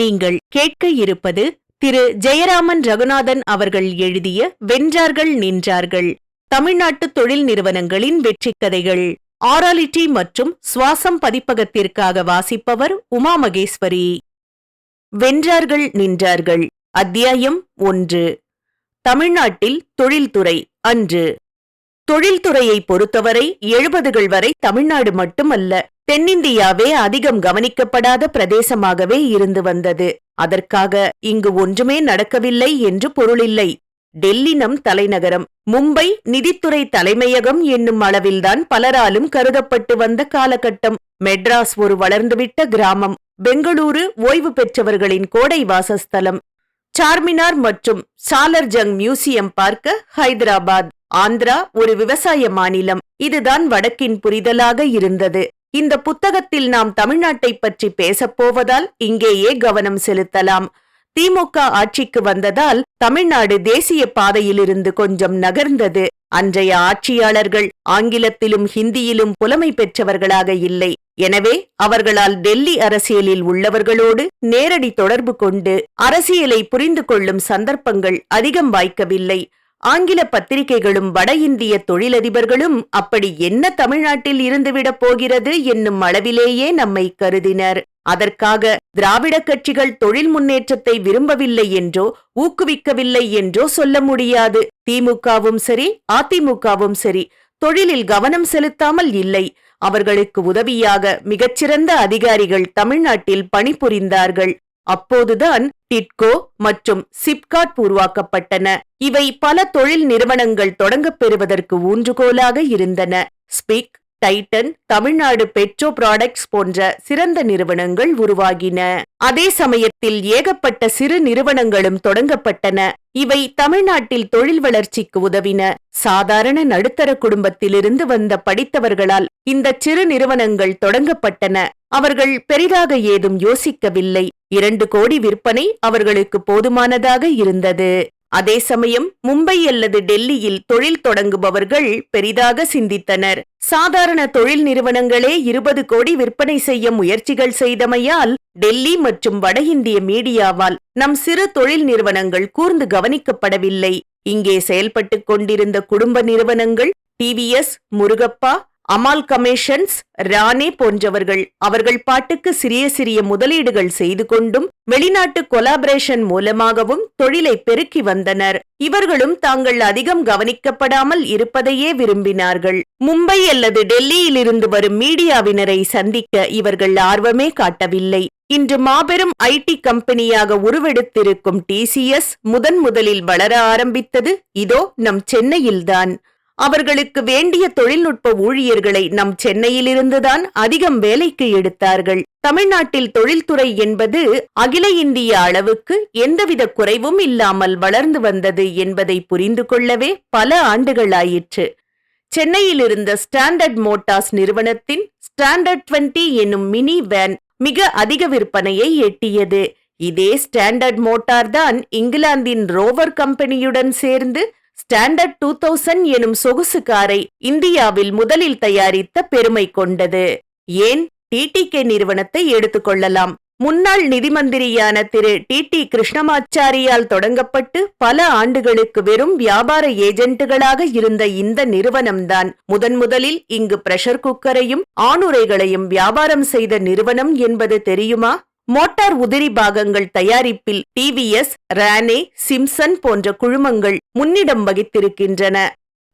நீங்கள் கேட்க இருப்பது திரு. ஜெயராமன் ரகுநாதன் அவர்கள் எழுதிய வென்றார்கள் நின்றார்கள் தமிழ்நாட்டு தொழில் நிறுவனங்களின் வெற்றிக் கதைகள். ஆராலிட்டி மற்றும் சுவாசம் பதிப்பகத்திற்காக வாசிப்பவர் உமா மகேஸ்வரி. வென்றார்கள் நின்றார்கள் அத்தியாயம் ஒன்று. தமிழ்நாட்டில் தொழில்துறை அன்று. தொழில்துறையை பொறுத்தவரை எழுபதுகள் வரை தமிழ்நாடு மட்டுமல்ல தென்னிந்தியாவே அதிகம் கவனிக்கப்படாத பிரதேசமாகவே இருந்து வந்தது. அதற்காக இங்கு ஒன்றுமே நடக்கவில்லை என்று பொருளில்லை டெல்லி நம் தலைநகரம். மும்பை நிதித்துறை தலைமையகம் என்னும் அளவில்தான் பலராலும் கருதப்பட்டு வந்த காலகட்டம். மெட்ராஸ் ஒரு வளர்ந்துவிட்ட கிராமம். பெங்களூரு ஓய்வு பெற்றவர்களின் கோடை வாசஸ்தலம். சார்மினார் மற்றும் சாலர்ஜங் மியூசியம் பார்க்க ஹைதராபாத். ஆந்திரா ஒரு விவசாய மாநிலம். இதுதான் வடக்கின் புரிதலாக இருந்தது. இந்த புத்தகத்தில் நாம் தமிழ்நாட்டை பற்றி பேசப்போவதால் இங்கேயே கவனம் செலுத்தலாம். திமுக ஆட்சிக்கு வந்ததால் தமிழ்நாடு தேசிய பாதையிலிருந்து கொஞ்சம் நகர்ந்தது. அன்றைய ஆட்சியாளர்கள் ஆங்கிலத்திலும் ஹிந்தியிலும் புலமை பெற்றவர்களாக இல்லை. எனவே அவர்களால் டெல்லி அரசியலில் உள்ளவர்களோடு நேரடி தொடர்பு கொண்டு அரசியலை புரிந்து கொள்ளும் சந்தர்ப்பங்கள் அதிகம் வாய்க்கவில்லை. ஆங்கில பத்திரிகைகளும் வட இந்திய தொழிலதிபர்களும் அப்படி என்ன தமிழ்நாட்டில் இருந்துவிடப் போகிறது என்னும் அளவிலேயே நம்மை கருதினர். அதற்காக திராவிட கட்சிகள் தொழில் முன்னேற்றத்தை விரும்பவில்லை என்றோ ஊக்குவிக்கவில்லை என்றோ சொல்ல முடியாது. திமுகவும் சரி அதிமுகவும் சரி தொழிலில் கவனம் செலுத்தாமல் இல்லை. அவர்களுக்கு உதவியாக மிகச்சிறந்த அதிகாரிகள் தமிழ்நாட்டில் பணிபுரிந்தார்கள். அப்போதுதான் டிட்கோ மற்றும் சிப்காட் உருவாக்கப்பட்டன. இவை பல தொழில் நிறுவனங்கள் தொடங்கப் பெறுவதற்கு ஊன்றுகோலாக இருந்தன. SPIC Titan Tamil Nadu petro products போன்ற சிறந்த நிறுவனங்கள் உருவாகின. அதே சமயத்தில் ஏகப்பட்ட சிறு நிறுவனங்களும் தொடங்கப்பட்டன. இவை தமிழ்நாட்டில் தொழில் வளர்ச்சிக்கு உதவின. சாதாரண நடுத்தர குடும்பத்திலிருந்து வந்த படித்தவர்களால் இந்த சிறு நிறுவனங்கள் தொடங்கப்பட்டன. அவர்கள் பெரிதாக ஏதும் யோசிக்கவில்லை. இரண்டு கோடி விற்பனை அவர்களுக்கு போதுமானதாக இருந்தது. அதே சமயம் மும்பை அல்லது டெல்லியில் தொழில் தொடங்குபவர்கள் பெரிதாக சிந்தித்தனர். சாதாரண தொழில் நிறுவனங்களே இருபது கோடி விற்பனை செய்ய முயற்சிகள் செய்தமையால் டெல்லி மற்றும் வட இந்திய மீடியாவால் நம் சிறு தொழில் நிறுவனங்கள் கூர்ந்து கவனிக்கப்படவில்லை. இங்கே செயல்பட்டுக் கொண்டிருந்த குடும்ப நிறுவனங்கள் டிவிஎஸ் முருகப்பா அமால் கமிஷன்ஸ் ராணே போன்றவர்கள் அவர்கள் பாட்டுக்கு சிறிய சிறிய முதலீடுகள் செய்து கொண்டும் வெளிநாட்டு கொலாபரேஷன் மூலமாகவும் தொழிலை பெருக்கி வந்தனர். இவர்களும் தாங்கள் அதிகம் கவனிக்கப்படாமல் இருப்பதையே விரும்பினார்கள். மும்பை அல்லது டெல்லியிலிருந்து வரும் மீடியாவினரை சந்திக்க இவர்கள் ஆர்வமே காட்டவில்லை. இன்று மாபெரும் ஐடி கம்பெனியாக உருவெடுத்திருக்கும் டிசிஎஸ் முதன் முதலில் வளர ஆரம்பித்தது இதோ நம் சென்னையில்தான். அவர்களுக்கு வேண்டிய தொழில்நுட்ப ஊழியர்களை நம் சென்னையிலிருந்துதான் அதிகம் வேலைக்கு எடுத்தார்கள். தமிழ்நாட்டில் தொழில்துறை என்பது அகில இந்திய அளவுக்கு எந்தவித குறைவும் இல்லாமல் வளர்ந்து வந்தது என்பதை புரிந்து கொள்ளவே பல ஆண்டுகளாயிற்று. சென்னையில் இருந்த ஸ்டாண்டர்ட் மோட்டார்ஸ் நிறுவனத்தின் ஸ்டாண்டர்ட் டுவெண்டி என்னும் மினி வேன் மிக அதிக விற்பனையை எட்டியது. இதே ஸ்டாண்டர்ட் மோட்டார் தான் இங்கிலாந்தின் ரோவர் கம்பெனியுடன் சேர்ந்து ஸ்டாண்டர்ட் டூ தௌசண்ட் எனும் சொகுசு காரை இந்தியாவில் முதலில் தயாரித்த பெருமை கொண்டது. ஏன்? டிடிகே நிறுவனத்தை எடுத்துக்கொள்ளலாம் முன்னாள் நிதி மந்திரியான திரு டி டி கிருஷ்ணமாச்சாரியால் தொடங்கப்பட்டு பல ஆண்டுகளுக்கு வெறும் வியாபார ஏஜென்ட்டுகளாக இருந்த இந்த நிறுவனம்தான். முதன் முதலில் இங்கு பிரஷர் குக்கரையும் ஆணுரைகளையும் வியாபாரம் செய்த நிறுவனம் என்பது தெரியுமா? மோட்டார் உதிரி பாகங்கள் தயாரிப்பில் டிவிஎஸ் ரானே சிம்சன் போன்ற குழுமங்கள் முன்னிடம் வகித்திருக்கின்றன.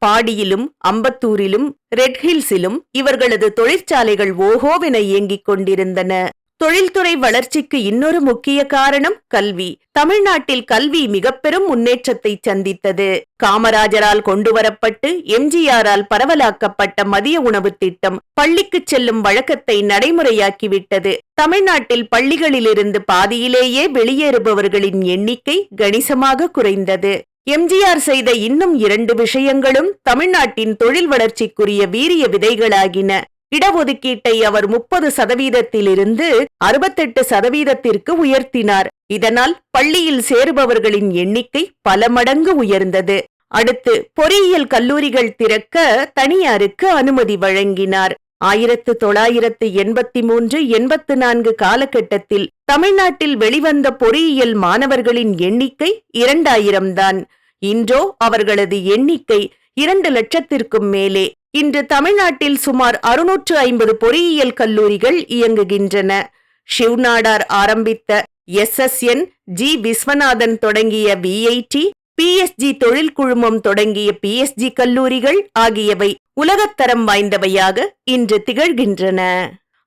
பாடியிலும் அம்பத்தூரிலும் ரெட்ஹில்ஸிலும் இவர்களது தொழிற்சாலைகள் ஓஹோவென இயங்கிக் கொண்டிருந்தன. தொழில்துறை வளர்ச்சிக்கு இன்னொரு முக்கிய காரணம் கல்வி. தமிழ்நாட்டில் கல்வி மிக பெரும் முன்னேற்றத்தை சந்தித்தது. காமராஜரால் கொண்டுவரப்பட்டு எம்ஜிஆரால் பரவலாக்கப்பட்ட மதிய உணவு திட்டம் பள்ளிக்கு செல்லும் வழக்கத்தை நடைமுறையாக்கிவிட்டது. தமிழ்நாட்டில் பள்ளிகளிலிருந்து பாதியிலேயே வெளியேறுபவர்களின் எண்ணிக்கை கணிசமாக குறைந்தது. எம்ஜிஆர் செய்த இன்னும் இரண்டு விஷயங்களும் தமிழ்நாட்டின் தொழில் வளர்ச்சிக்குரிய வீரிய விதைகளாகின. இடஒதுக்கீட்டை அவர் முப்பது சதவீதத்திலிருந்து அறுபத்தெட்டு சதவீதத்திற்கு உயர்த்தினார். இதனால் பள்ளியில் சேருபவர்களின் எண்ணிக்கை பல மடங்கு உயர்ந்தது. அடுத்து பொறியியல் கல்லூரிகள் திறக்க தனியாருக்கு அனுமதி வழங்கினார். ஆயிரத்து தொள்ளாயிரத்து எண்பத்தி மூன்று எண்பத்து நான்கு காலகட்டத்தில் தமிழ்நாட்டில் வெளிவந்த பொறியியல் மாணவர்களின் எண்ணிக்கை இரண்டாயிரம் தான். இன்றோ அவர்களது எண்ணிக்கை இரண்டு லட்சத்திற்கும் மேலே. இன்று தமிழ்நாட்டில் சுமார் அறுநூற்று ஐம்பது பொறியியல் கல்லூரிகள் இயங்குகின்றன. ஷிவ்நாடார் ஆரம்பித்த எஸ்எஸ்என் ஜி விஸ்வநாதன் தொடங்கிய விஐடி பிஎஸ்ஜி தொழில் குழுமம் தொடங்கிய பிஎஸ்ஜி கல்லூரிகள் ஆகியவை உலகத்தரம் வாய்ந்தவையாக இன்று திகழ்கின்றன.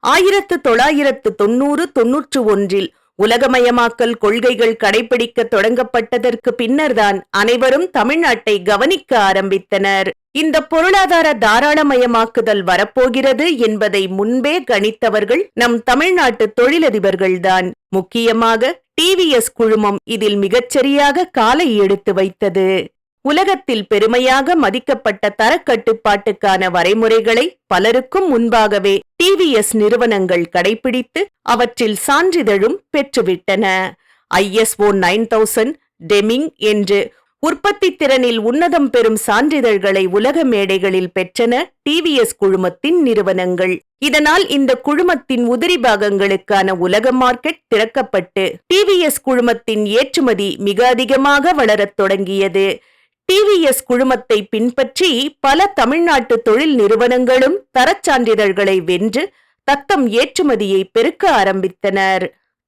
ஆயிரத்து தொள்ளாயிரத்து தொன்னூறு தொன்னூற்று ஒன்றில் உலகமயமாக்கல் கொள்கைகள் கடைபிடிக்க தொடங்கப்பட்டதற்கு பின்னர்தான் அனைவரும் தமிழ்நாட்டை கவனிக்க ஆரம்பித்தனர். இந்த பொருளாதார தாராளமயமாக்குதல் வரப்போகிறது என்பதை முன்பே கணித்தவர்கள் நம் தமிழ்நாட்டு தொழிலதிபர்கள்தான். முக்கியமாக டிவிஎஸ் குழுமம் இதில் மிகச்சரியாக காலை எடுத்து வைத்தது. உலகத்தில் பெருமையாக மதிக்கப்பட்ட தரக்கட்டுப்பாட்டுக்கான வரைமுறைகளை பலருக்கும் முன்பாகவே டிவிஎஸ் நிறுவனங்கள் கடைபிடித்து அவற்றில் சான்றிதழும் பெற்றுவிட்டன. ஐஎஸ்ஓ நைன் தௌசண்ட் டெமிங் என்று உற்பத்தி திறனில் உன்னதம் பெறும் சான்றிதழ்களை உலக மேடைகளில் பெற்றன டிவிஎஸ் குழுமத்தின் நிறுவனங்கள். இதனால் இந்த குழுமத்தின் உதிரி பாகங்களுக்கான உலக மார்க்கெட் திறக்கப்பட்டு டிவிஎஸ் குழுமத்தின் ஏற்றுமதி மிக அதிகமாக வளரத் தொடங்கியது. டிவிஎஸ் குழுமத்தை பின்பற்றி பல தமிழ்நாட்டு தொழில் நிறுவனங்களும் தரச்சான்றிதழ்களை வென்று தத்தம் ஏற்றுமதியை பெருக்க ஆரம்பித்தனர்.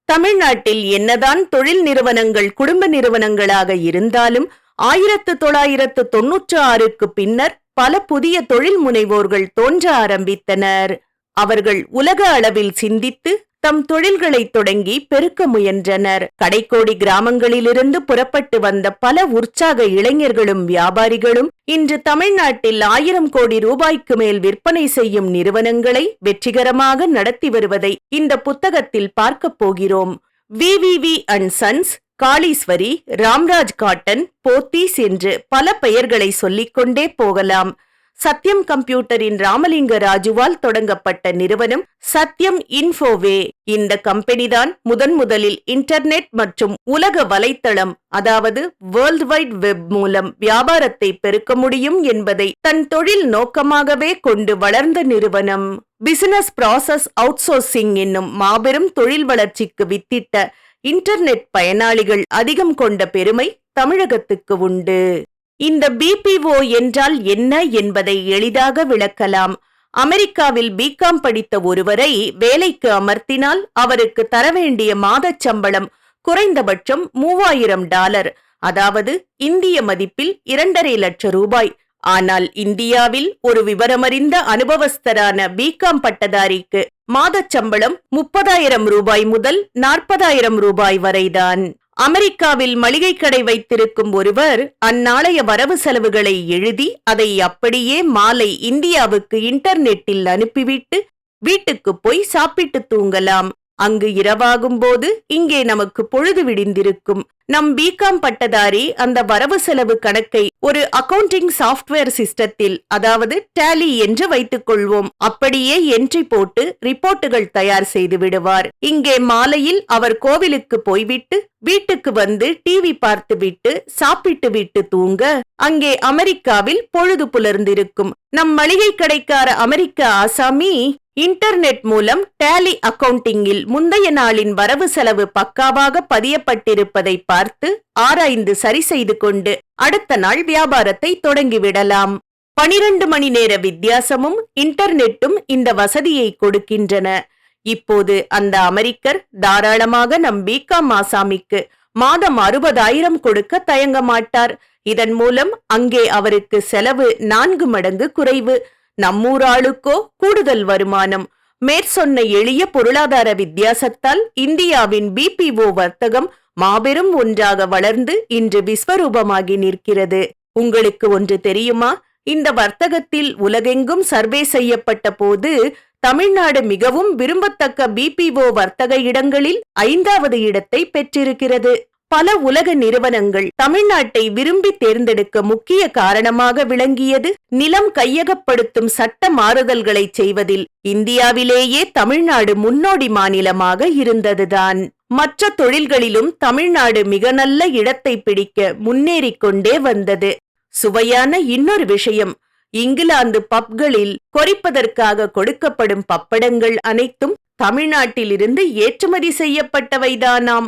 தமிழ்நாட்டில் என்னதான் தொழில் நிறுவனங்கள் குடும்ப நிறுவனங்களாக இருந்தாலும் ஆயிரத்து தொள்ளாயிரத்து தொன்னூற்று ஆறுக்கு பின்னர் பல புதிய தொழில் முனைவோர்கள் தோன்ற ஆரம்பித்தனர். அவர்கள் உலக அளவில் சிந்தித்து தம் தொழில்களை தொடங்கி பெருக்க முயன்றனர். கடைக்கோடி கிராமங்களிலிருந்து புறப்பட்டு வந்த பல உற்சாக இளைஞர்களும் வியாபாரிகளும் இன்று தமிழ்நாட்டில் ஆயிரம் கோடி ரூபாய்க்கு மேல் விற்பனை செய்யும் நிறுவனங்களை வெற்றிகரமாக நடத்தி வருவதை இந்த புத்தகத்தில் பார்க்கப் போகிறோம். VVV and sons Kaleeswari Ramraj cotton Pothys என்று பல பெயர்களை சொல்லிக்கொண்டே போகலாம். சத்யம் கம்ப்யூட்டரின் ராமலிங்க ராஜுவால் தொடங்கப்பட்ட நிறுவனம் சத்யம் இன்ஃபோவே. இந்த கம்பெனிதான் முதன் முதலில் இன்டர்நெட் மற்றும் உலக வலைத்தளம் அதாவது வேர்ல்ட் வைட் வெப் மூலம் வியாபாரத்தை பெருக்க முடியும் என்பதை தன் தொழில் நோக்கமாகவே கொண்டு வளர்ந்த நிறுவனம். பிசினஸ் ப்ராசஸ் அவுட்சோர்சிங் என்னும் மாபெரும் தொழில் வளர்ச்சிக்கு வித்திட்ட இன்டர்நெட் பயனாளிகள் அதிகம் கொண்ட பெருமை தமிழகத்துக்கு உண்டு. இந்த பிபிஓ என்றால் என்ன என்பதை எளிதாக விளக்கலாம். அமெரிக்காவில் பிகாம் படித்த ஒருவரை வேலைக்கு அமர்த்தினால் அவருக்கு தர வேண்டிய மாதச் சம்பளம் குறைந்தபட்சம் மூவாயிரம் டாலர் அதாவது இந்திய மதிப்பில் இரண்டரை லட்சம் ரூபாய். ஆனால் இந்தியாவில் ஒரு விவரமறிந்த அனுபவஸ்தரான பிகாம் பட்டதாரிக்கு மாதச் சம்பளம் முப்பதாயிரம் ரூபாய் முதல் நாற்பதாயிரம் ரூபாய் வரைதான். அமெரிக்காவில் மளிகை கடை வைத்திருக்கும் ஒருவர் அந்நாளைய வரவு செலவுகளை எழுதி அதை அப்படியே மாலை இந்தியாவுக்கு இன்டர்நெட்டில் அனுப்பிவிட்டு வீட்டுக்கு போய் சாப்பிட்டு தூங்கலாம். அங்கு இரவாகும் போது இங்கே நமக்கு பொழுது விடிந்திருக்கும். நம் பிகாம் பட்டதாரி அந்த வரவு செலவு கணக்கை ஒரு அக்கவுண்டிங் சாஃப்ட்வேர் சிஸ்டத்தில் அதாவது டேலி என்று வைத்துக் கொள்வோம். அப்படியே என்ட்ரி போட்டு ரிப்போர்ட்டுகள் தயார் செய்து விடுவார். இங்கே மாலையில் அவர் கோவிலுக்கு போய்விட்டு வீட்டுக்கு வந்து டிவி பார்த்து விட்டு சாப்பிட்டு விட்டு தூங்க அங்கே அமெரிக்காவில் பொழுது புலர்ந்திருக்கும். நம் மளிகை கடைக்கார அமெரிக்க ஆசாமி இன்டர்நெட் மூலம் டேலி அக்கவுண்டிங்கில் முந்தைய நாளின் வரவு செலவு பக்காவாக பதியப்பட்டிருப்பதை பார்த்து ஆராய்ந்து சரி செய்து கொண்டு அடுத்த நாள் வியாபாரத்தை தொடங்கிவிடலாம். பனிரண்டு மணி நேர வித்தியாசமும் இன்டர்நெட்டும் இந்த வசதியை கொடுக்கின்றன. இப்போது அந்த அமெரிக்கர் தாராளமாக நம் பிகாம் ஆசாமிக்கு மாதம் அறுபதாயிரம் கொடுக்க தயங்க மாட்டார். இதன் மூலம் அங்கே அவருக்கு செலவு நான்கு மடங்கு குறைவு. நம்மூராளுக்கோ கூடுதல் வருமானம்? மேற்சொன்ன எளிய பொருளாதார வித்தியாசத்தால் இந்தியாவின் பிபிஓ வர்த்தகம் மாபெரும் ஒன்றாக வளர்ந்து இன்று விஸ்வரூபமாகி நிற்கிறது. உங்களுக்கு ஒன்று தெரியுமா? இந்த வர்த்தகத்தில் உலகெங்கும் சர்வே செய்யப்பட்ட போது தமிழ்நாடு மிகவும் விரும்பத்தக்க பிபிஓ வர்த்தக இடங்களில் ஐந்தாவது இடத்தை பெற்றிருக்கிறது. பல உலக நிறுவனங்கள் தமிழ்நாட்டை விரும்பி தேர்ந்தெடுக்க முக்கிய காரணமாக விளங்கியது நிலம் கையகப்படுத்தும் சட்ட மாறுதல்களை செய்வதில் இந்தியாவிலேயே தமிழ்நாடு முன்னோடி மாநிலமாக இருந்ததுதான். மற்ற தொழில்களிலும் தமிழ்நாடு மிக நல்ல இடத்தை பிடிக்க முன்னேறிக் கொண்டே வந்தது. சுவையான இன்னொரு விஷயம் இங்கிலாந்து பப்களில் கொறிப்பதற்காக கொடுக்கப்படும் பப்படங்கள் அனைத்தும் தமிழ்நாட்டிலிருந்து ஏற்றுமதி செய்யப்பட்டவைதானாம்.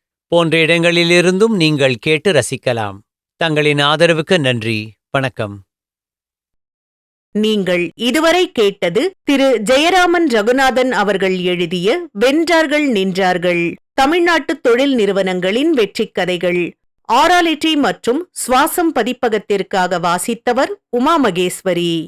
போன்ற இடங்களிலிருந்தும் நீங்கள் கேட்டு ரசிக்கலாம். தங்களின் ஆதரவுக்கு நன்றி. வணக்கம். நீங்கள் இதுவரை கேட்டது திரு. ஜெயராமன் ரகுநாதன் அவர்கள் எழுதிய வென்றார்கள் நின்றார்கள் தமிழ்நாட்டு தொழில் நிறுவனங்களின் வெற்றிக் கதைகள். ஆராலிட்டி மற்றும் சுவாசம் பதிப்பகத்திற்காக வாசித்தவர் உமா மகேஸ்வரி.